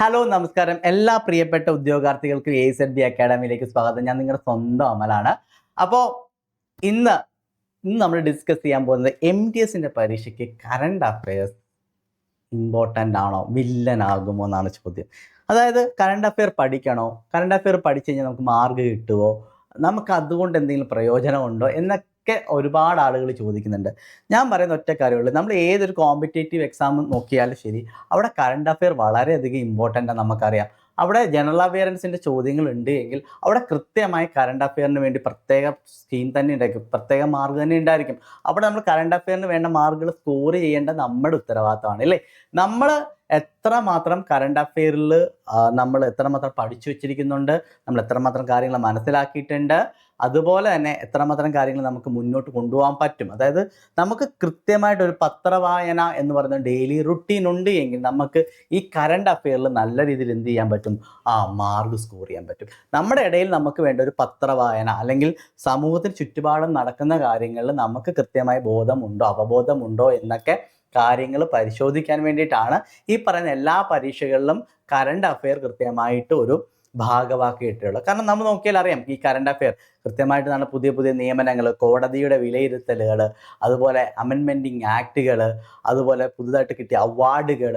Hello നമസ്കാരം. എല്ലാ പ്രിയപ്പെട്ട ഉദ്യോഗാർത്ഥികൾക്കും എ സെഡ് ബി അക്കാഡമിയിലേക്ക് സ്വാഗതം. ഞാൻ നിങ്ങളുടെ സ്വന്തം അമലാണ്. അപ്പോൾ ഇന്ന് ഇന്ന് നമ്മൾ ഡിസ്കസ് ചെയ്യാൻ പോകുന്നത് എം ടി എസിന്റെ പരീക്ഷയ്ക്ക് കറണ്ട് അഫയേഴ്സ് ഇമ്പോർട്ടന്റ് ആണോ വില്ലൻ ആകുമോ എന്നാണ് ചോദ്യം. അതായത് കറണ്ട് അഫയർ പഠിക്കണോ? കറണ്ട് അഫയർ പഠിച്ചു കഴിഞ്ഞാൽ നമുക്ക് മാർക്ക് കിട്ടുമോ നമുക്ക് അതുകൊണ്ട് എന്തെങ്കിലും പ്രയോജനമുണ്ടോ? എന്നൊക്കെ ഒരുപാട് ആളുകൾ ചോദിക്കുന്നുണ്ട്. ഞാൻ പറയുന്ന ഒറ്റ കാര്യമുള്ളൂ നമ്മൾ ഏതൊരു കോമ്പറ്റേറ്റീവ് എക്സാം നോക്കിയാലും ശരി അവിടെ കറണ്ട് അഫെയർ വളരെയധികം ഇമ്പോർട്ടന്റ് ആണ് നമുക്കറിയാം. അവിടെ ജനറൽ അവയറൻസിന്റെ ചോദ്യങ്ങൾ ഉണ്ട് എങ്കിൽ അവിടെ കൃത്യമായി കറണ്ട് അഫെയറിന് വേണ്ടി പ്രത്യേക സ്കീം തന്നെ ഉണ്ടായിരിക്കും. പ്രത്യേക മാർക്ക് തന്നെ ഉണ്ടായിരിക്കും. അവിടെ നമ്മൾ കറണ്ട് അഫെയറിന് വേണ്ട മാർക്കുകൾ സ്കോർ ചെയ്യേണ്ട നമ്മുടെ ഉത്തരവാദിത്തമാണ് അല്ലേ? നമ്മൾ എത്ര മാത്രം കറണ്ട് അഫെയറിൽ നമ്മൾ എത്രമാത്രം പഠിച്ചു വെച്ചിരിക്കുന്നുണ്ട് നമ്മൾ എത്രമാത്രം കാര്യങ്ങൾ മനസ്സിലാക്കിയിട്ടുണ്ട് അതുപോലെ തന്നെ എത്രമാത്രം കാര്യങ്ങൾ നമുക്ക് മുന്നോട്ട് കൊണ്ടുപോകാൻ പറ്റും. അതായത് നമുക്ക് കൃത്യമായിട്ട് ഒരു പത്രവായന എന്ന് പറയുന്ന ഡെയിലി റുട്ടീൻ ഉണ്ട് എങ്കിൽ നമുക്ക് ഈ കറണ്ട് അഫെയറിൽ നല്ല രീതിയിൽ എന്ത് ചെയ്യാൻ പറ്റും? ആ മാർക്ക് സ്കോർ ചെയ്യാൻ പറ്റും. നമ്മുടെ ഇടയിൽ നമുക്ക് വേണ്ട ഒരു പത്രവായന അല്ലെങ്കിൽ സമൂഹത്തിന് ചുറ്റുപാടും നടക്കുന്ന കാര്യങ്ങളിൽ നമുക്ക് കൃത്യമായ ബോധമുണ്ടോ അവബോധമുണ്ടോ എന്നൊക്കെ കാര്യങ്ങൾ പരിശോധിക്കാൻ വേണ്ടിയിട്ടാണ് ഈ പറയുന്ന എല്ലാ പരീക്ഷകളിലും കറണ്ട് അഫെയർ കൃത്യമായിട്ട് ഒരു ഭാഗമാക്കിയിട്ടുള്ളത് കാരണം നമ്മൾ നോക്കിയാൽ അറിയാം ഈ കറണ്ട് അഫെയർ കൃത്യമായിട്ട് നമ്മൾ പുതിയ പുതിയ നിയമനങ്ങൾ കോടതിയുടെ വിലയിരുത്തലുകൾ അതുപോലെ അമെൻമെന്റിങ് ആക്റ്റുകൾ അതുപോലെ പുതുതായിട്ട് കിട്ടിയ അവാർഡുകൾ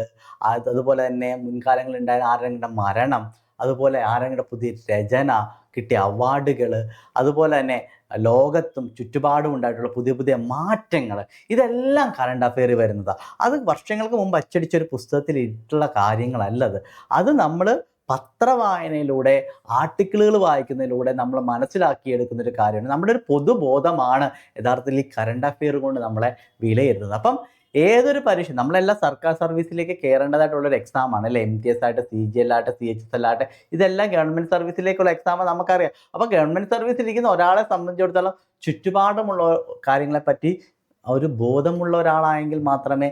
അതുപോലെ തന്നെ മുൻകാലങ്ങളിൽ ഉണ്ടായ ആരെങ്കിലും മരണം അതുപോലെ ആരെങ്കിലും പുതിയ രചന കിട്ടിയ അവാർഡുകൾ അതുപോലെ തന്നെ ലോകത്തും ചുറ്റുപാടും ഉണ്ടായിട്ടുള്ള പുതിയ പുതിയ മാറ്റങ്ങൾ ഇതെല്ലാം കറണ്ട് അഫെയർ വരുന്നതാണ് അത് വർഷങ്ങൾക്ക് മുമ്പ് അച്ചടിച്ചൊരു പുസ്തകത്തിൽ ഇട്ടുള്ള കാര്യങ്ങളല്ലത്. അത് നമ്മൾ പത്രവായനയിലൂടെ ആർട്ടിക്കിളുകൾ വായിക്കുന്നതിലൂടെ നമ്മൾ മനസ്സിലാക്കിയെടുക്കുന്ന ഒരു കാര്യമാണ്. നമ്മുടെ ഒരു പൊതുബോധമാണ് യഥാർത്ഥത്തിൽ ഈ കറണ്ട് അഫെയർ കൊണ്ട് നമ്മളെ വിലയിരുത്തുന്നത്. അപ്പം ഏതൊരു പരീക്ഷ നമ്മളെല്ലാം സർക്കാർ സർവീസിലേക്ക് കയറേണ്ടതായിട്ടുള്ള ഒരു എക്സാം ആണ് അല്ലെ? എം ടി എസ് ആയിട്ട് സി ജി എൽ ആയിട്ട് സി എച്ച് എസ് എൽ ആയിട്ട് ഇതെല്ലാം ഗവൺമെന്റ് സർവീസിലേക്കുള്ള എക്സാം നമുക്കറിയാം. അപ്പോൾ ഗവൺമെന്റ് സർവീസിലിരിക്കുന്ന ഒരാളെ സംബന്ധിച്ചിടത്തോളം ചുറ്റുപാടുമുള്ള കാര്യങ്ങളെപ്പറ്റി ഒരു ബോധമുള്ള ഒരാളായെങ്കിൽ മാത്രമേ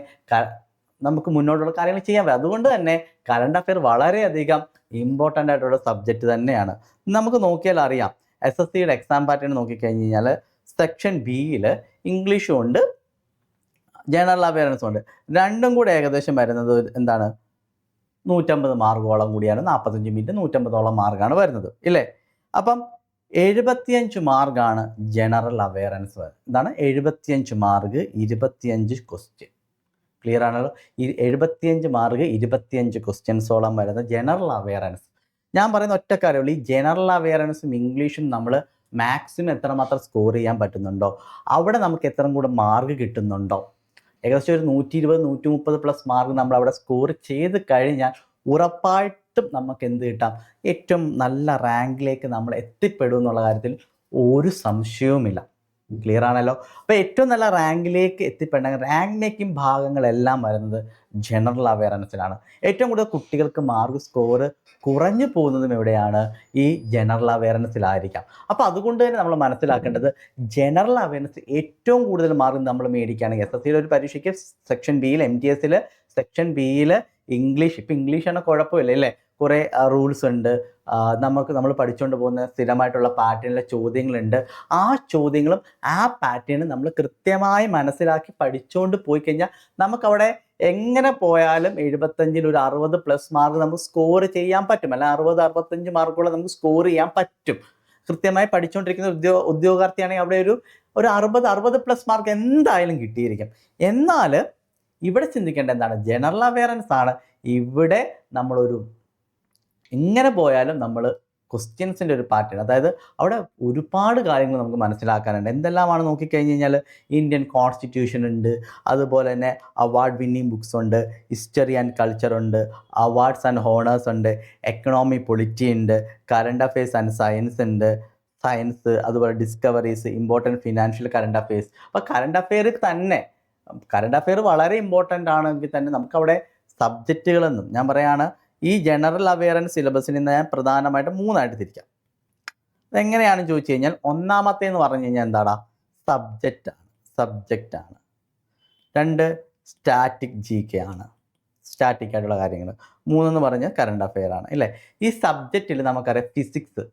നമുക്ക് മുന്നോട്ടുള്ള കാര്യങ്ങൾ ചെയ്യാൻ പറ്റും. അതുകൊണ്ട് തന്നെ കറണ്ട് അഫെയർ വളരെയധികം ഇമ്പോർട്ടന്റ് ആയിട്ടുള്ള സബ്ജക്റ്റ് തന്നെയാണ്. നമുക്ക് നോക്കിയാൽ അറിയാം. എസ് എസ് സിയുടെ എക്സാം പാറ്റേൺ നോക്കിക്കഴിഞ്ഞ് കഴിഞ്ഞാൽ സെക്ഷൻ ബിയിൽ ഇംഗ്ലീഷും ഉണ്ട് ജനറൽ അവയർനെസ്സും ഉണ്ട്. രണ്ടും കൂടെ ഏകദേശം വരുന്നത് എന്താണ്? നൂറ്റമ്പത് മാർക്കോളം കൂടിയാണ്. നാൽപ്പത്തഞ്ച് മിനിറ്റ് നൂറ്റമ്പതോളം മാർക്കാണ് വരുന്നത്. ഇല്ലേ? അപ്പം എഴുപത്തിയഞ്ച് മാർക്കാണ് ജനറൽ അവയർനെസ് എന്താണ്? എഴുപത്തിയഞ്ച് മാർക്ക് ഇരുപത്തിയഞ്ച് ക്വസ്റ്റ്യൻ ക്ലിയർ ആണല്ലോ. ഈ എഴുപത്തിയഞ്ച് മാർക്ക് ഇരുപത്തിയഞ്ച് ക്വസ്റ്റ്യൻസോളം വരുന്ന ജനറൽ അവയറൻസ് ഞാൻ പറയുന്ന ഒറ്റ കാര്യമുള്ളൂ. ഈ ജനറൽ അവയറൻസും ഇംഗ്ലീഷും നമ്മൾ മാക്സിമം എത്രമാത്രം സ്കോർ ചെയ്യാൻ പറ്റുന്നുണ്ടോ? അവിടെ നമുക്ക് എത്ര കൂടെ മാർക്ക് കിട്ടുന്നുണ്ടോ? ഏകദേശം ഒരു നൂറ്റി ഇരുപത് നൂറ്റി മുപ്പത് പ്ലസ് മാർക്ക് നമ്മൾ അവിടെ സ്കോർ ചെയ്ത് കഴിഞ്ഞാൽ ഉറപ്പായിട്ടും നമുക്ക് എന്ത് കിട്ടാം? ഏറ്റവും നല്ല റാങ്കിലേക്ക് നമ്മൾ എത്തിപ്പെടും എന്നുള്ള കാര്യത്തിൽ ഒരു സംശയവുമില്ല. ക്ലിയർ ആണല്ലോ? അപ്പോൾ ഏറ്റവും നല്ല റാങ്കിലേക്ക് എത്തിപ്പെടണമെങ്കിൽ റാങ്ക് മേക്കിംഗ് ഭാഗങ്ങളെല്ലാം വരുന്നത് ജനറൽ അവയർനെസ്സിലാണ് ഏറ്റവും കൂടുതൽ കുട്ടികൾക്ക് മാർക്ക് സ്കോർ കുറഞ്ഞു പോകുന്നതും എവിടെയാണ്? ഈ ജനറൽ അവയർനെസ്സിലായിരിക്കാം അപ്പോൾ അതുകൊണ്ട് തന്നെ നമ്മൾ മനസ്സിലാക്കേണ്ടത് ജനറൽ അവയർനെസ് ഏറ്റവും കൂടുതൽ മാർക്ക് നമ്മൾ മേടിക്കുകയാണെങ്കിൽ എസ് എസ് സിയിലെ ഒരു പരീക്ഷയ്ക്ക് സെക്ഷൻ ബിയിൽ എം ടി എസിൽ സെക്ഷൻ ബിയിൽ ഇംഗ്ലീഷ് ഇപ്പം ഇംഗ്ലീഷാണ് കുഴപ്പമില്ല അല്ലേ? കുറേ റൂൾസ് ഉണ്ട്. നമുക്ക് നമ്മൾ പഠിച്ചുകൊണ്ട് പോകുന്ന സ്ഥിരമായിട്ടുള്ള പാറ്റേണിലെ ചോദ്യങ്ങളുണ്ട്. ആ ചോദ്യങ്ങളും ആ പാറ്റേണും നമ്മൾ കൃത്യമായി മനസ്സിലാക്കി പഠിച്ചുകൊണ്ട് പോയി കഴിഞ്ഞാൽ നമുക്കവിടെ എങ്ങനെ പോയാലും എഴുപത്തഞ്ചിൽ ഒരു അറുപത് പ്ലസ് മാർക്ക് നമുക്ക് സ്കോർ ചെയ്യാൻ പറ്റും. അല്ല അറുപത് അറുപത്തഞ്ച് മാർക്കുകൾ നമുക്ക് സ്കോർ ചെയ്യാൻ പറ്റും. കൃത്യമായി പഠിച്ചുകൊണ്ടിരിക്കുന്ന ഉദ്യോഗ ഉദ്യോഗാർത്ഥിയാണെങ്കിൽ അവിടെ ഒരു ഒരു അറുപത് അറുപത് പ്ലസ് മാർക്ക് എന്തായാലും കിട്ടിയിരിക്കും. എന്നാൽ ഇവിടെ ചിന്തിക്കേണ്ട എന്താണ്? ജനറൽ അവയറൻസ് ആണ്. ഇവിടെ നമ്മളൊരു എങ്ങനെ പോയാലും നമ്മൾ ക്വസ്റ്റ്യൻസിന്റെ ഒരു പാറ്റേൺ അതായത് അവിടെ ഒരുപാട് കാര്യങ്ങൾ നമുക്ക് മനസ്സിലാക്കാനുണ്ട്. എന്തെല്ലാമാണ് നോക്കിക്കഴിഞ്ഞ് കഴിഞ്ഞാൽ ഇന്ത്യൻ കോൺസ്റ്റിറ്റ്യൂഷൻ ഉണ്ട് അതുപോലെ തന്നെ അവാർഡ് വിന്നിങ് ബുക്സ് ഉണ്ട് ഹിസ്റ്ററി ആൻഡ് കൾച്ചർ ഉണ്ട് അവാർഡ്സ് ആൻഡ് ഹോണേഴ്സ് ഉണ്ട് എക്കണോമി പൊളിറ്റി ഉണ്ട് കറണ്ട് അഫയേഴ്സ് ആൻഡ് സയൻസ് ഉണ്ട് സയൻസ് അതുപോലെ discoveries important financial current affairs അപ്പോൾ കറണ്ട് അഫെയർ തന്നെ കറണ്ട് അഫെയർ വളരെ ഇമ്പോർട്ടന്റ് ആണെങ്കിൽ തന്നെ നമുക്കവിടെ സബ്ജക്റ്റുകളെന്നും ഞാൻ പറയാണ് ഈ ജനറൽ അവയറൻസ് സിലബസിന് ഞാൻ പ്രധാനമായിട്ട് മൂന്നായിട്ട് തിരിക്കാം. അതെങ്ങനെയാണെന്ന് ചോദിച്ചു കഴിഞ്ഞാൽ ഒന്നാമത്തെ എന്ന് പറഞ്ഞു കഴിഞ്ഞാൽ എന്താടാ? സബ്ജക്റ്റ് ആണ്. സബ്ജക്റ്റ് ആണ്. രണ്ട് സ്റ്റാറ്റിക് ജി കെ ആണ്. സ്റ്റാറ്റിക് ആയിട്ടുള്ള കാര്യങ്ങൾ. മൂന്നെന്ന് പറഞ്ഞാൽ കറണ്ട് അഫെയർ ആണ്. അല്ലേ ഈ സബ്ജക്റ്റിൽ നമുക്കറിയാം physics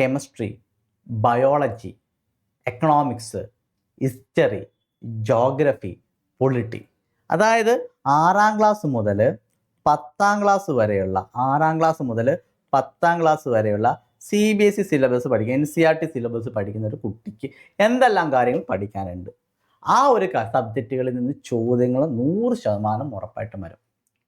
chemistry biology economics history geography polity അതായത് ആറാം ക്ലാസ് മുതൽ പത്താം ക്ലാസ് വരെയുള്ള ആറാം ക്ലാസ് മുതൽ പത്താം ക്ലാസ് വരെയുള്ള C B S E syllabus പഠിക്കുക N C R T syllabus പഠിക്കുന്ന ഒരു കുട്ടിക്ക് എന്തെല്ലാം കാര്യങ്ങൾ പഠിക്കാനുണ്ട്? ആ ഒരു സബ്ജക്റ്റുകളിൽ നിന്ന് ചോദ്യങ്ങൾ നൂറ് ശതമാനം ഉറപ്പായിട്ടും വരും.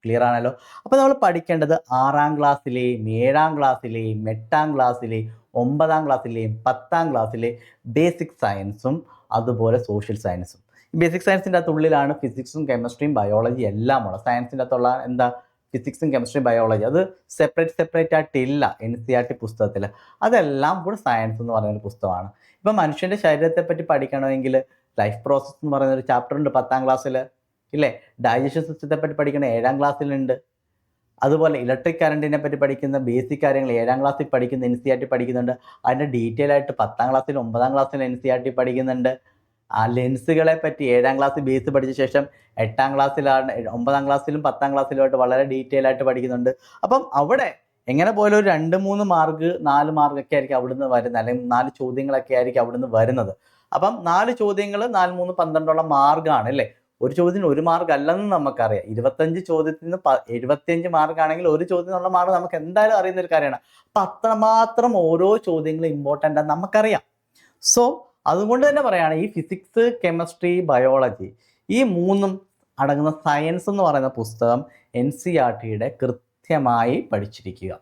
ക്ലിയർ ആണല്ലോ? അപ്പോൾ നമ്മൾ പഠിക്കേണ്ടത് ആറാം ക്ലാസ്സിലെയും ഏഴാം ക്ലാസ്സിലെയും എട്ടാം ക്ലാസ്സിലെയും ഒമ്പതാം ക്ലാസ്സിലെയും പത്താം ക്ലാസ്സിലെ ബേസിക് സയൻസും അതുപോലെ സോഷ്യൽ സയൻസും ബേസിക് സയൻസിന്റെ അകത്ത് ഉള്ളിലാണ് ഫിസിക്സും കെമിസ്ട്രിയും ബയോളജി എല്ലാം ഉള്ളത് സയൻസിന്റെ അകത്തുള്ള എന്താ? ഫിസിക്സും കെമിസ്ട്രിയും ബയോളജി അത് സെപ്പറേറ്റ് സെപ്പറേറ്റ് ആയിട്ടില്ല എൻ സി ആർ ടി പുസ്തകത്തിൽ അതെല്ലാം കൂടെ സയൻസ് എന്ന് പറയുന്ന പുസ്തകമാണ്. ഇപ്പം മനുഷ്യന്റെ ശരീരത്തെ പറ്റി പഠിക്കണമെങ്കിൽ ലൈഫ് പ്രോസസ്സ് എന്ന് പറയുന്ന ഒരു ചാപ്റ്റർ ഉണ്ട് പത്താം ക്ലാസ്സിൽ ഇല്ലേ? ഡൈജഷൻ സിസ്റ്റത്തെ പറ്റി പഠിക്കണ ഏഴാം ക്ലാസ്സിലുണ്ട് അതുപോലെ ഇലക്ട്രിക് കറണ്ടിനെ പറ്റി പഠിക്കുന്ന ബേസിക് കാര്യങ്ങൾ ഏഴാം ക്ലാസ്സിൽ പഠിക്കുന്ന എൻ സി ആർ ടി പഠിക്കുന്നുണ്ട്. അതിന്റെ ഡീറ്റെയിൽ ആയിട്ട് പത്താം ക്ലാസ്സിൽ ഒമ്പതാം ക്ലാസ്സിൽ എൻ സി ആർ ടി പഠിക്കുന്നുണ്ട്. ആ ലെൻസുകളെ പറ്റി ഏഴാം ക്ലാസ് ബേസ് പഠിച്ച ശേഷം എട്ടാം ക്ലാസ്സിലാണ് ഒമ്പതാം ക്ലാസ്സിലും പത്താം ക്ലാസ്സിലുമായിട്ട് വളരെ ഡീറ്റെയിൽ ആയിട്ട് പഠിക്കുന്നുണ്ട്. അപ്പം അവിടെ എങ്ങനെ പോലും ഒരു രണ്ട് മൂന്ന് മാർക്ക് നാല് മാർക്കൊക്കെ ആയിരിക്കും അവിടുന്ന് വരുന്നത്. അല്ലെങ്കിൽ നാല് ചോദ്യങ്ങളൊക്കെ ആയിരിക്കും അവിടുന്ന് വരുന്നത്. അപ്പം നാല് ചോദ്യങ്ങൾ നാല് മൂന്ന് പന്ത്രണ്ടോളം മാർക്കാണ് അല്ലേ? ഒരു ചോദ്യത്തിന് ഒരു മാർക്ക് അല്ലെന്ന് നമുക്കറിയാം. ഇരുപത്തഞ്ച് ചോദ്യത്തിൽ നിന്ന് എഴുപത്തിയഞ്ച് മാർക്കാണെങ്കിൽ ഒരു ചോദ്യത്തിനുള്ള മാർക്ക് നമുക്ക് എന്തായാലും അറിയുന്ന ഒരു കാര്യമാണ്. അപ്പം അത്രമാത്രം ഓരോ ചോദ്യങ്ങളും ഇമ്പോർട്ടന്റ് ആണ് നമുക്കറിയാം. സോ അതുകൊണ്ട് തന്നെ പറയുകയാണ് ഈ ഫിസിക്സ് കെമിസ്ട്രി ബയോളജി ഈ മൂന്നും അടങ്ങുന്ന സയൻസ് എന്ന് പറയുന്ന പുസ്തകം എൻ സി ആർ ടിയുടെ കൃത്യമായി പഠിച്ചിരിക്കുക.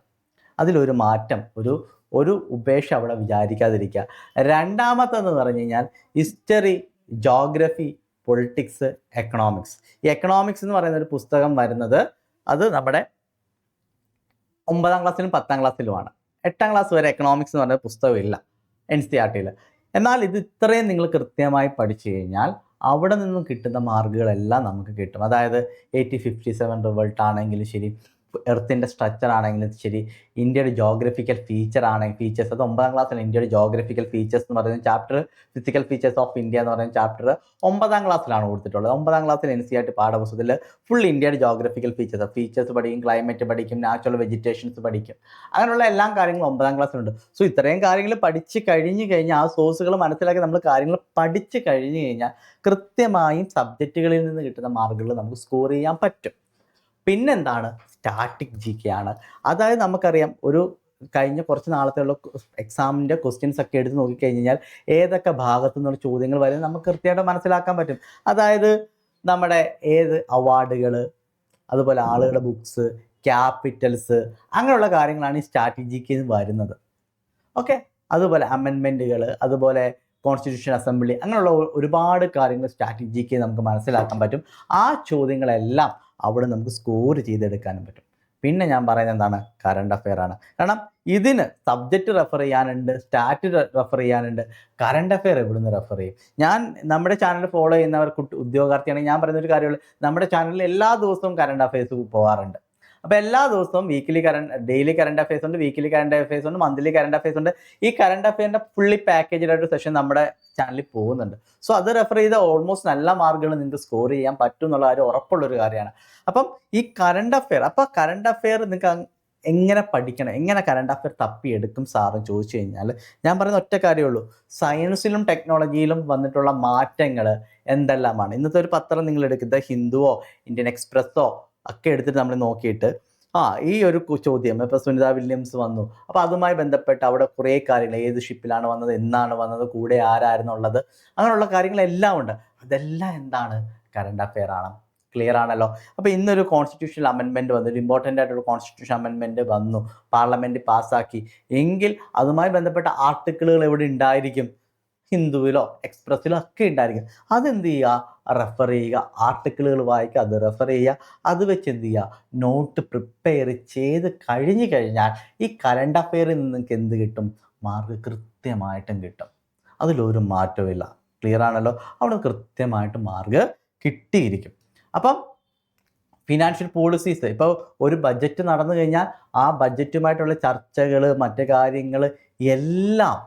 അതിലൊരു മാറ്റം ഒരു ഒരു ഉപേക്ഷ അവിടെ വിചാരിക്കാതിരിക്കുക. രണ്ടാമത്തെന്ന് പറഞ്ഞു കഴിഞ്ഞാൽ ഹിസ്റ്ററി ജോഗ്രഫി പൊളിറ്റിക്സ് എക്കണോമിക്സ് ഈ എക്കണോമിക്സ് എന്ന് പറയുന്ന ഒരു പുസ്തകം വരുന്നത് അത് നമ്മുടെ ഒമ്പതാം ക്ലാസ്സിലും പത്താം ക്ലാസ്സിലുമാണ് എട്ടാം ക്ലാസ് വരെ എക്കണോമിക്സ് എന്ന് പറയുന്ന പുസ്തകമില്ല എൻ സി ആർ ടിയിൽ എന്നാൽ ഇത് ഇത്രയും നിങ്ങൾ കൃത്യമായി പഠിച്ചു കഴിഞ്ഞാൽ അവിടെ നിന്നും കിട്ടുന്ന മാർക്കുകളെല്ലാം നമുക്ക് കിട്ടും. അതായത് എയ്റ്റി ഫിഫ്റ്റി സെവൻ റിവൾട്ട് ആണെങ്കിലും ശരി എർത്തിന്റെ സ്ട്രക്ചർ ആണെങ്കിലും ശരി ഇന്ത്യയുടെ ജോഗ്രഫിക്കൽ ഫീച്ചർ ആണെങ്കിൽ ഫീച്ചേഴ്സ് അത് ഒമ്പതാം ക്ലാസ്സിൽ ഇന്ത്യയുടെ ജോഗ്രഫിക്കൽ ഫീച്ചേഴ്സ് എന്ന് പറയുന്ന chapter physical features of India എന്ന് പറയുന്ന ചാപ്റ്റർ ഒമ്പതാം ക്ലാസ്സിലാണ് കൊടുത്തിട്ടുള്ളത്. ഒമ്പതാം ക്ലാസ്സിൽ എൻ സി ആർ ടി പാഠപുസ്തകത്തിൽ ഫുൾ ഇന്ത്യയുടെ ജോഗ്രഫിക്കൽ ഫീച്ചേഴ്സ് ഫീച്ചേഴ്സ് പഠിക്കും ക്ലൈമറ്റ് പഠിക്കും നാച്ചുറൽ വെജിറ്റേഷൻസ് പഠിക്കും. അങ്ങനെയുള്ള എല്ലാ കാര്യങ്ങളും ഒമ്പതാം ക്ലാസ്സിലുണ്ട് സോ ഇത്രയും കാര്യങ്ങൾ പഠിച്ച് കഴിഞ്ഞ് കഴിഞ്ഞാൽ ആ സോഴ്സുകൾ മനസ്സിലാക്കി നമ്മൾ കാര്യങ്ങൾ പഠിച്ച് കഴിഞ്ഞ് കഴിഞ്ഞാൽ കൃത്യമായും സബ്ജക്റ്റുകളിൽ നിന്ന് കിട്ടുന്ന മാർക്കുകൾ നമുക്ക് സ്കോർ ചെയ്യാൻ പറ്റും. പിന്നെന്താണ്? സ്റ്റാറ്റിക് ജി കെ ആണ്. അതായത് നമുക്കറിയാം ഒരു കഴിഞ്ഞ കുറച്ച് നാളത്തെ ഉള്ള എക്സാമിന്റെ ക്വസ്റ്റ്യൻസ് ഒക്കെ എടുത്ത് നോക്കിക്കഴിഞ്ഞാൽ കഴിഞ്ഞാൽ ഏതൊക്കെ ഭാഗത്തു നിന്നുള്ള ചോദ്യങ്ങൾ വരെ നമുക്ക് കൃത്യമായിട്ട് മനസ്സിലാക്കാൻ പറ്റും. അതായത് നമ്മുടെ ഏത് അവാർഡുകൾ അതുപോലെ ആളുകളുടെ ബുക്സ് ക്യാപിറ്റൽസ് അങ്ങനെയുള്ള കാര്യങ്ങളാണ് ഈ സ്ട്രാറ്റജിക്ക് വരുന്നത്. ഓക്കെ അതുപോലെ അമെൻമെന്റുകൾ അതുപോലെ കോൺസ്റ്റിറ്റ്യൂഷൻ അസംബ്ലി അങ്ങനെയുള്ള ഒരുപാട് കാര്യങ്ങൾ സ്ട്രാറ്റജിക്ക് നമുക്ക് മനസ്സിലാക്കാൻ പറ്റും. ആ ചോദ്യങ്ങളെല്ലാം അവിടെ നമുക്ക് സ്കോർ ചെയ്തെടുക്കാനും പറ്റും. പിന്നെ ഞാൻ പറയുന്നത് എന്താണ്? കറണ്ട് അഫെയർ ആണ്. കാരണം ഇതിന് സബ്ജക്റ്റ് റെഫർ ചെയ്യാനുണ്ട് സ്റ്റാറ്റ് റെഫർ ചെയ്യാനുണ്ട്. കറണ്ട് അഫെയർ നിന്ന് റെഫർ ചെയ്യും? ഞാൻ നമ്മുടെ ചാനൽ ഫോളോ ചെയ്യുന്നവർ കുട്ടി ഉദ്യോഗാർത്ഥിയാണെങ്കിൽ ഞാൻ പറയുന്ന ഒരു കാര്യമുള്ളൂ. നമ്മുടെ ചാനലിൽ എല്ലാ ദിവസവും കറണ്ട് അഫെയർസ് പോകാറുണ്ട്. അപ്പോൾ എല്ലാ ദിവസവും weekly current daily current affairs ഉണ്ട് വീക്കിലി കറണ്ട് അഫയേഴ്സ് ഉണ്ട് മന്ത്ലി കറണ്ട് അഫയേഴ്സ് ഉണ്ട്. ഈ കറണ്ട് അഫെയറിന്റെ ഫുള്ളി ഒരു സെഷൻ നമ്മുടെ ചാനലിൽ പോകുന്നുണ്ട്. സോ അത് റെഫർ ചെയ്ത ഓൾമോസ്റ്റ് നല്ല മാർക്കുകൾ നിങ്ങൾക്ക് സ്കോർ ചെയ്യാൻ പറ്റും എന്നുള്ള കാര്യം ഉറപ്പുള്ളൊരു കാര്യമാണ്. അപ്പം ഈ കറണ്ട് അഫെയർ അപ്പോൾ കറണ്ട് അഫെയർ നിങ്ങൾക്ക് എങ്ങനെ പഠിക്കണം? എങ്ങനെ കറണ്ട് അഫെയർ തപ്പിയെടുക്കും സാറും ചോദിച്ചു കഴിഞ്ഞാൽ ഞാൻ പറയുന്ന ഒറ്റ കാര്യമുള്ളൂ സയൻസിലും ടെക്നോളജിയിലും വന്നിട്ടുള്ള മാറ്റങ്ങൾ എന്തെല്ലാമാണ്? ഇന്നത്തെ ഒരു പത്രം നിങ്ങൾ എടുക്കുന്നത് ഹിന്ദുവോ ഇന്ത്യൻ എക്സ്പ്രസ്സോ ഒക്കെ എടുത്തിട്ട് നമ്മൾ നോക്കിയിട്ട് ആ ഈ ഒരു ചോദ്യം ഇപ്പോൾ സുനിത വില്യംസ് വന്നു. അപ്പോൾ അതുമായി ബന്ധപ്പെട്ട് അവിടെ കുറേ കാര്യങ്ങൾ ഏത് ഷിപ്പിലാണ് വന്നത് എന്നാണ് വന്നത് കൂടെ ആരായിരുന്നുള്ളത് അങ്ങനെയുള്ള കാര്യങ്ങളെല്ലാം ഉണ്ട്. അതെല്ലാം എന്താണ്? കറണ്ട് അഫെയർ ആണ്. ക്ലിയർ ആണല്ലോ. അപ്പോൾ ഇന്നൊരു കോൺസ്റ്റിറ്റ്യൂഷണൽ അമെൻമെന്റ് വന്നു ഒരു ഇമ്പോർട്ടന്റ് ആയിട്ടൊരു കോൺസ്റ്റിറ്റ്യൂഷൻ അമെൻമെന്റ് വന്നു പാർലമെന്റ് പാസ്സാക്കി എങ്കിൽ അതുമായി ബന്ധപ്പെട്ട ആർട്ടിക്കിളുകൾ എവിടെ ഉണ്ടായിരിക്കും? ഹിന്ദുവിലോ എക്സ്പ്രസ്സിലോ ഒക്കെ ഉണ്ടായിരിക്കും. അതെന്ത് ചെയ്യുക? റെഫർ ചെയ്യുക. ആർട്ടിക്കിളുകൾ വായിക്കുക. അത് റെഫർ ചെയ്യുക. അത് വെച്ച് എന്ത് ചെയ്യുക? നോട്ട് പ്രിപ്പയർ ചെയ്ത് കഴിഞ്ഞ് കഴിഞ്ഞാൽ ഈ കറണ്ട് അഫെയറിൽ നിങ്ങൾക്ക് എന്ത് കിട്ടും? മാർക്ക് കൃത്യമായിട്ടും കിട്ടും. അതിലൊരു മാറ്റവുമില്ല ക്ലിയർ ആണല്ലോ? അവിടെ കൃത്യമായിട്ട് മാർക്ക് കിട്ടിയിരിക്കും. അപ്പം ഫിനാൻഷ്യൽ പോളിസീസ് ഇപ്പോൾ ഒരു ബഡ്ജറ്റ് നടന്നു കഴിഞ്ഞാൽ ആ ബഡ്ജറ്റുമായിട്ടുള്ള ചർച്ചകൾ മറ്റു കാര്യങ്ങൾ എല്ലാം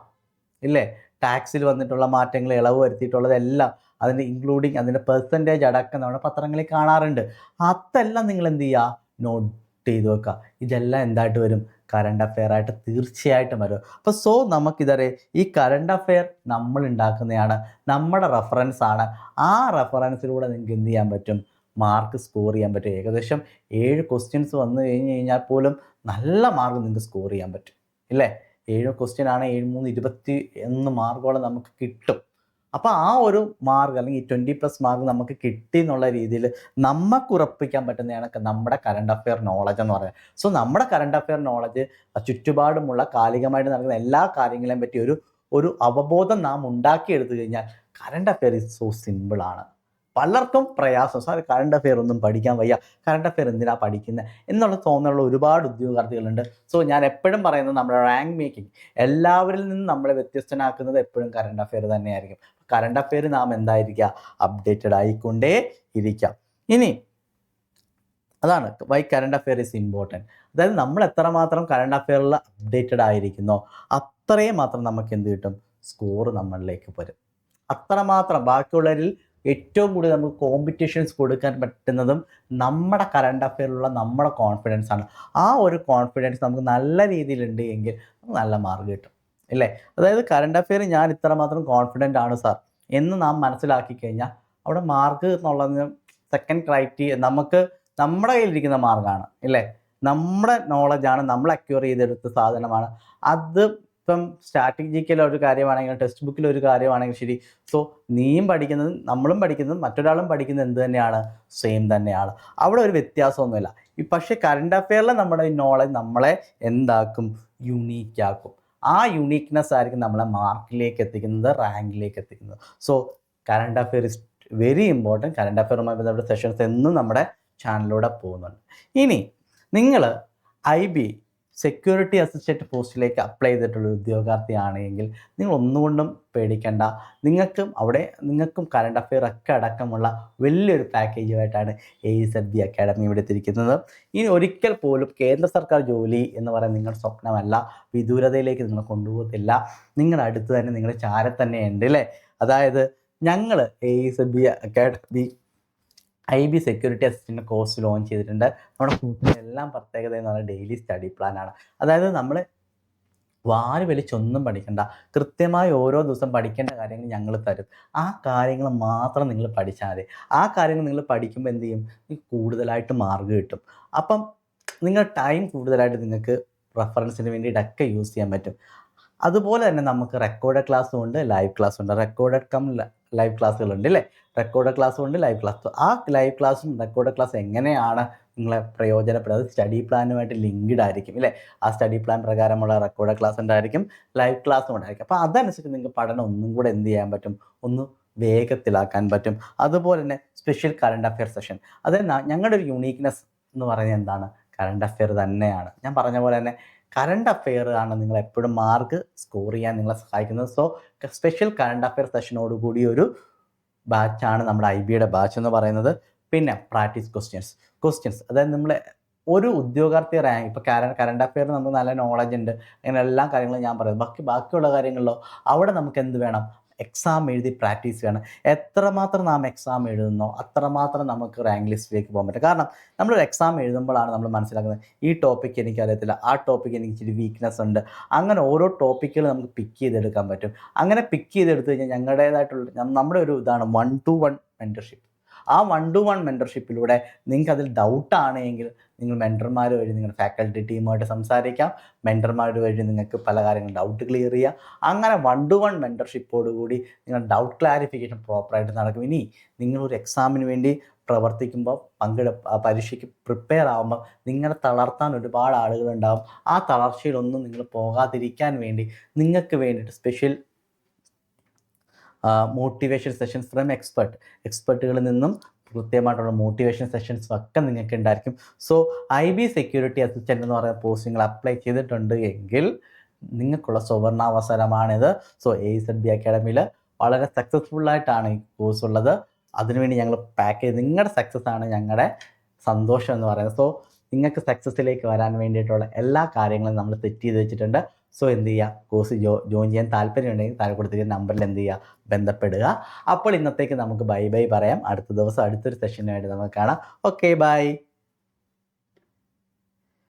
ഇല്ലേ? ടാക്സിൽ വന്നിട്ടുള്ള മാറ്റങ്ങൾ ഇളവ് വരുത്തിയിട്ടുള്ളതെല്ലാം അതിന്റെ ഇൻക്ലൂഡിങ് അതിന്റെ പെർസെന്റേജ് അടക്കം നമ്മുടെ പത്രങ്ങളിൽ കാണാറുണ്ട്. അതെല്ലാം നിങ്ങൾ എന്ത് ചെയ്യുക? നോട്ട് ചെയ്ത് വെക്കുക. ഇതെല്ലാം എന്തായിട്ട് വരും? കറണ്ട് അഫെയർ ആയിട്ട് തീർച്ചയായിട്ടും വരും. അപ്പോൾ സോ നമുക്കിതറിയാം ഈ കറണ്ട് അഫെയർ നമ്മൾ ഉണ്ടാക്കുന്നതാണ് നമ്മുടെ റെഫറൻസ് ആണ്. ആ റെഫറൻസിലൂടെ നിങ്ങൾക്ക് എന്ത് ചെയ്യാൻ പറ്റും? മാർക്ക് സ്കോർ ചെയ്യാൻ പറ്റും. ഏകദേശം ഏഴ് ക്വസ്റ്റ്യൻസ് വന്നു കഴിഞ്ഞ് കഴിഞ്ഞാൽ പോലും നല്ല മാർക്ക് നിങ്ങൾക്ക് സ്കോർ ചെയ്യാൻ പറ്റും. ഇല്ലേ? ഏഴ് ക്വസ്റ്റ്യൻ ആണ് ഏഴ് മൂന്ന് ഇരുപത്തി ഒന്ന് മാർക്കോളം നമുക്ക് കിട്ടും. അപ്പോൾ ആ ഒരു മാർക്ക് അല്ലെങ്കിൽ ട്വന്റി പ്ലസ് മാർക്ക് നമുക്ക് കിട്ടി എന്നുള്ള രീതിയിൽ നമുക്ക് ഉറപ്പിക്കാൻ പറ്റുന്നതാണ് നമ്മുടെ കറണ്ട് അഫെയർ നോളജ് എന്ന് പറയുന്നത് സോ നമ്മുടെ കറണ്ട് അഫെയർ നോളജ് ചുറ്റുപാടുമുള്ള കാലികമായിട്ട് നടക്കുന്ന എല്ലാ കാര്യങ്ങളെയും പറ്റി ഒരു ഒരു അവബോധം നാം ഉണ്ടാക്കിയെടുത്തു കഴിഞ്ഞാൽ കറണ്ട് അഫെയർ ഇസ് സോ സിമ്പിളാണ് പലർക്കും പ്രയാസം. സാർ കറണ്ട് അഫെയർ ഒന്നും പഠിക്കാൻ വയ്യ. കറണ്ട് അഫെയർ എന്തിനാ പഠിക്കുന്നത് എന്നുള്ള തോന്നലുള്ള ഒരുപാട് ഉദ്യോഗാർത്ഥികളുണ്ട്. സോ ഞാൻ എപ്പോഴും പറയുന്നത് നമ്മുടെ റാങ്ക് മേക്കിംഗ് എല്ലാവരിൽ നിന്നും നമ്മളെ വ്യത്യസ്തനാക്കുന്നത് എപ്പോഴും കറണ്ട് അഫെയർ തന്നെയായിരിക്കും. കറണ്ട് അഫെയർ നാം എന്തായിരിക്കുക അപ്ഡേറ്റഡ് ആയിക്കൊണ്ടേ ഇരിക്കാം. ഇനി അതാണ് why current affair is important അതായത് നമ്മൾ എത്രമാത്രം കറണ്ട് അഫെയറിൽ അപ്ഡേറ്റഡ് ആയിരിക്കുന്നോ അത്രയും മാത്രം നമുക്ക് എന്ത് കിട്ടും? സ്കോർ നമ്മളിലേക്ക് വരും. അത്രമാത്രം ബാക്കിയുള്ളവരിൽ ഏറ്റവും കൂടുതൽ നമുക്ക് കോമ്പറ്റീഷൻസ് കൊടുക്കാൻ പറ്റുന്നതും നമ്മുടെ കറണ്ട് അഫെയറിലുള്ള നമ്മുടെ കോൺഫിഡൻസ് ആണ്. ആ ഒരു കോൺഫിഡൻസ് നമുക്ക് നല്ല രീതിയിലുണ്ട് എങ്കിൽ നല്ല മാർക്ക് കിട്ടും. അല്ലേ അതായത് കറണ്ട് അഫെയർ ഞാൻ ഇത്രമാത്രം കോൺഫിഡന്റ് ആണ് സാർ എന്ന് നാം മനസ്സിലാക്കി കഴിഞ്ഞാൽ അവിടെ മാർക്ക് എന്നുള്ളതിന് സെക്കൻഡ് ക്രൈറ്റീരിയ നമുക്ക് നമ്മുടെ കയ്യിലിരിക്കുന്ന മാർക്കാണ് ഇല്ലേ? നമ്മുടെ നോളജാണ് നമ്മൾ അക്യൂർ ചെയ്തെടുത്ത സാധനമാണ്. അത് ഇപ്പം സ്ട്രാറ്റജിക്കൽ ഒരു കാര്യമാണെങ്കിലും ടെക്സ്റ്റ് ബുക്കിൽ ഒരു കാര്യമാണെങ്കിലും ശരി. സോ നീയും പഠിക്കുന്നതും നമ്മളും പഠിക്കുന്നതും മറ്റൊരാളും പഠിക്കുന്നത് എന്ത് തന്നെയാണ്? സെയിം തന്നെയാണ്. അവിടെ ഒരു വ്യത്യാസമൊന്നുമില്ല. ഈ പക്ഷേ കറണ്ട് അഫെയറിൽ നമ്മുടെ ഈ നോളജ് നമ്മളെ എന്താക്കും? യുണീക്കാക്കും ആ യുണീക്ക്നെസ് ആയിരിക്കും നമ്മളെ മാർക്കിലേക്ക് എത്തിക്കുന്നത് റാങ്കിലേക്ക് എത്തിക്കുന്നത്. So current affair is very important current അഫെയറുമായി ബന്ധപ്പെട്ട സെഷൻസ് എന്നും നമ്മുടെ ചാനലിലൂടെ പോകുന്നുണ്ട്. ഇനി നിങ്ങൾ ഐ ബി സെക്യൂരിറ്റി അസിസ്റ്റന്റ് പോസ്റ്റിലേക്ക് അപ്ലൈ ചെയ്തിട്ടുള്ള ഉദ്യോഗാർത്ഥിയാണ് എങ്കിൽ നിങ്ങൾ ഒന്നുകൊണ്ടും പേടിക്കേണ്ട. നിങ്ങൾക്കും അവിടെ നിങ്ങൾക്കും കറണ്ട് അഫെയർ ഒക്കെ അടക്കമുള്ള വലിയൊരു പാക്കേജുമായിട്ടാണ് എ ഇ ബി അക്കാഡമി ഇവിടെ എത്തിയിരിക്കുന്നത്. ഇനി ഒരിക്കൽ പോലും കേന്ദ്ര സർക്കാർ ജോലി എന്ന് പറയുന്നത് നിങ്ങളുടെ സ്വപ്നമല്ല. വിദൂരതയിലേക്ക് നിങ്ങൾ കൊണ്ടുപോകത്തില്ല. നിങ്ങളുടെ അടുത്ത് തന്നെ നിങ്ങളുടെ ചാര തന്നെ ഉണ്ട് അല്ലേ അതായത് ഞങ്ങൾ A E B academy I B security assistant course launch ചെയ്തിട്ടുണ്ട്. നമ്മുടെ കൂട്ടിന്റെ എല്ലാം പ്രത്യേകത എന്ന് പറഞ്ഞാൽ ഡെയിലി സ്റ്റഡി പ്ലാനാണ് അതായത് നമ്മൾ വാരി വലിച്ചൊന്നും പഠിക്കണ്ട. കൃത്യമായി ഓരോ ദിവസം പഠിക്കേണ്ട കാര്യങ്ങൾ ഞങ്ങൾ തരും. ആ കാര്യങ്ങൾ മാത്രം നിങ്ങൾ പഠിച്ചാൽ മതി. ആ കാര്യങ്ങൾ നിങ്ങൾ പഠിക്കുമ്പോൾ എന്ത് ചെയ്യും? കൂടുതലായിട്ട് മാർക്ക് കിട്ടും. അപ്പം നിങ്ങൾ ടൈം കൂടുതലായിട്ട് നിങ്ങൾക്ക് റെഫറൻസിന് വേണ്ടിയിട്ടൊക്കെ യൂസ് ചെയ്യാൻ പറ്റും. അതുപോലെ തന്നെ നമുക്ക് റെക്കോർഡ് ക്ലാസ്സും ഉണ്ട് ലൈവ് ക്ലാസ്സും ഉണ്ട്. റെക്കോർഡ് കം ലൈവ് ക്ലാസ്സുകളുണ്ട് അല്ലേ റെക്കോർഡ് ക്ലാസ്സും ഉണ്ട് ലൈവ് ക്ലാസ് ആ ലൈവ് ക്ലാസ്സും റെക്കോർഡ് ക്ലാസ് എങ്ങനെയാണ് നിങ്ങളെ പ്രയോജനപ്പെടുന്നത് സ്റ്റഡി പ്ലാനുമായിട്ട് ലിങ്ക്ഡ് ആയിരിക്കും അല്ലേ ആ സ്റ്റഡി പ്ലാൻ പ്രകാരമുള്ള റെക്കോർഡ് ക്ലാസ് ഉണ്ടായിരിക്കും ലൈവ് ക്ലാസ്സും ഉണ്ടായിരിക്കും. അപ്പോൾ അതനുസരിച്ച് നിങ്ങൾക്ക് പഠനം ഒന്നും കൂടെ എന്ത് ചെയ്യാൻ പറ്റും? ഒന്ന് വേഗത്തിലാക്കാൻ പറ്റും. അതുപോലെ തന്നെ സ്പെഷ്യൽ കറണ്ട് അഫെയർ സെഷൻ അത് ഞങ്ങളുടെ ഒരു യുണീക്നെസ് എന്ന് പറയുന്നത് എന്താണ്? കറണ്ട് അഫെയർ തന്നെയാണ്. ഞാൻ പറഞ്ഞ പോലെ തന്നെ കറണ്ട് അഫെയർ ആണ് നിങ്ങൾ എപ്പോഴും മാർക്ക് സ്കോർ ചെയ്യാൻ നിങ്ങളെ സഹായിക്കുന്നത്. സോ സ്പെഷ്യൽ കറണ്ട് അഫെയർ സെഷനോട് കൂടി ഒരു ബാച്ചാണ് നമ്മുടെ ഐ ബിയുടെ ബാച്ച് എന്ന് പറയുന്നത്. പിന്നെ പ്രാക്ടീസ് ക്വസ്റ്റ്യൻസ് ക്വസ്റ്റ്യൻസ് അതായത് നമ്മൾ ഒരു ഉദ്യോഗാർത്ഥി റാങ്ക് ഇപ്പോൾ കറണ്ട് കറണ്ട് അഫെയർ നമുക്ക് നല്ല നോളജ് ഉണ്ട്. അങ്ങനെ എല്ലാ കാര്യങ്ങളും ഞാൻ പറയുന്നത് ബാക്കി ബാക്കിയുള്ള കാര്യങ്ങളിലോ അവിടെ നമുക്ക് എന്ത് വേണം? എക്സാം എഴുതി പ്രാക്ടീസ് ചെയ്യണം. എത്രമാത്രം നാം എക്സാം എഴുതുന്നോ അത്രമാത്രം നമുക്ക് റാങ്ക് ലിസ്റ്റിലേക്ക് പോകാൻ പറ്റും. കാരണം നമ്മളൊരു എക്സാം എഴുതുമ്പോഴാണ് നമ്മൾ മനസ്സിലാക്കുന്നത് ഈ ടോപ്പിക്ക് എനിക്കറിയത്തില്ല ആ ടോപ്പിക്ക് എനിക്ക് ഇച്ചിരി വീക്ക്നെസ് ഉണ്ട്. അങ്ങനെ ഓരോ ടോപ്പിക്കുകൾ നമുക്ക് പിക്ക് ചെയ്തെടുക്കാൻ പറ്റും. അങ്ങനെ പിക്ക് ചെയ്തെടുത്ത് കഴിഞ്ഞാൽ ഞങ്ങളുടേതായിട്ടുള്ള നമ്മുടെ ഒരു ഇതാണ് വൺ ടു വൺ മെന്റർഷിപ്പ് ആ വൺ ടു വൺ മെന്റർഷിപ്പിലൂടെ നിങ്ങൾക്ക് അതിൽ ഡൗട്ടാണ് എങ്കിൽ നിങ്ങൾ മെന്റർമാർ വഴി നിങ്ങളുടെ ഫാക്കൽറ്റി ടീമുമായിട്ട് സംസാരിക്കാം. മെന്റർമാർ വഴി നിങ്ങൾക്ക് പല കാര്യങ്ങളും ഡൗട്ട് ക്ലിയർ ചെയ്യാം. അങ്ങനെ വൺ ടു വൺ മെന്റർഷിപ്പോടുകൂടി നിങ്ങൾ ഡൗട്ട് ക്ലാരിഫിക്കേഷൻ പ്രോപ്പറായിട്ട് നടക്കും. ഇനി നിങ്ങളൊരു എക്സാമിന് വേണ്ടി പ്രവർത്തിക്കുമ്പോൾ പങ്കെടു പരീക്ഷയ്ക്ക് പ്രിപ്പയർ ആകുമ്പോൾ നിങ്ങളെ തളർത്താൻ ഒരുപാട് ആളുകളുണ്ടാകും ആ തളർച്ചയിലൊന്നും നിങ്ങൾ പോകാതിരിക്കാൻ വേണ്ടി നിങ്ങൾക്ക് വേണ്ടിയിട്ട് special motivation sessions from expert എക്സ്പെർട്ടുകളിൽ നിന്നും കൃത്യമായിട്ടുള്ള മോട്ടിവേഷൻ സെഷൻസ് ഒക്കെ നിങ്ങൾക്ക് ഉണ്ടായിരിക്കും so I B security assistant എന്ന് പറയുന്ന പോസ്റ്റിങ്ങൾ അപ്ലൈ ചെയ്തിട്ടുണ്ട് എങ്കിൽ നിങ്ങൾക്കുള്ള സുവർണാവസരമാണിത്. സോ എ സെഡ് ബി അക്കാഡമിയിൽ വളരെ സക്സസ്ഫുൾ ആയിട്ടാണ് ഈ കോഴ്സ് ഉള്ളത്. അതിനുവേണ്ടി ഞങ്ങൾ പാക്ക് ചെയ്ത് നിങ്ങളുടെ സക്സസ് ആണ് ഞങ്ങളുടെ സന്തോഷം എന്ന് പറയുന്നത്. സോ നിങ്ങൾക്ക് സക്സസ്സിലേക്ക് വരാൻ വേണ്ടിയിട്ടുള്ള എല്ലാ കാര്യങ്ങളും നമ്മൾ സെറ്റ് ചെയ്ത് വെച്ചിട്ടുണ്ട്. സോ എന്ത് ചെയ്യുക കോഴ്സ് ജോ ജോയിൻ ചെയ്യാൻ താല്പര്യമുണ്ടെങ്കിൽ താഴെ കൊടുത്തിരിക്കുന്ന നമ്പറിൽ എന്ത് ചെയ്യുക ബന്ധപ്പെടുക. അപ്പോൾ ഇന്നത്തേക്ക് നമുക്ക് ബൈ ബൈ പറയാം. അടുത്ത ദിവസം അടുത്തൊരു സെഷനുമായിട്ട് നമുക്ക് കാണാം. Okay bye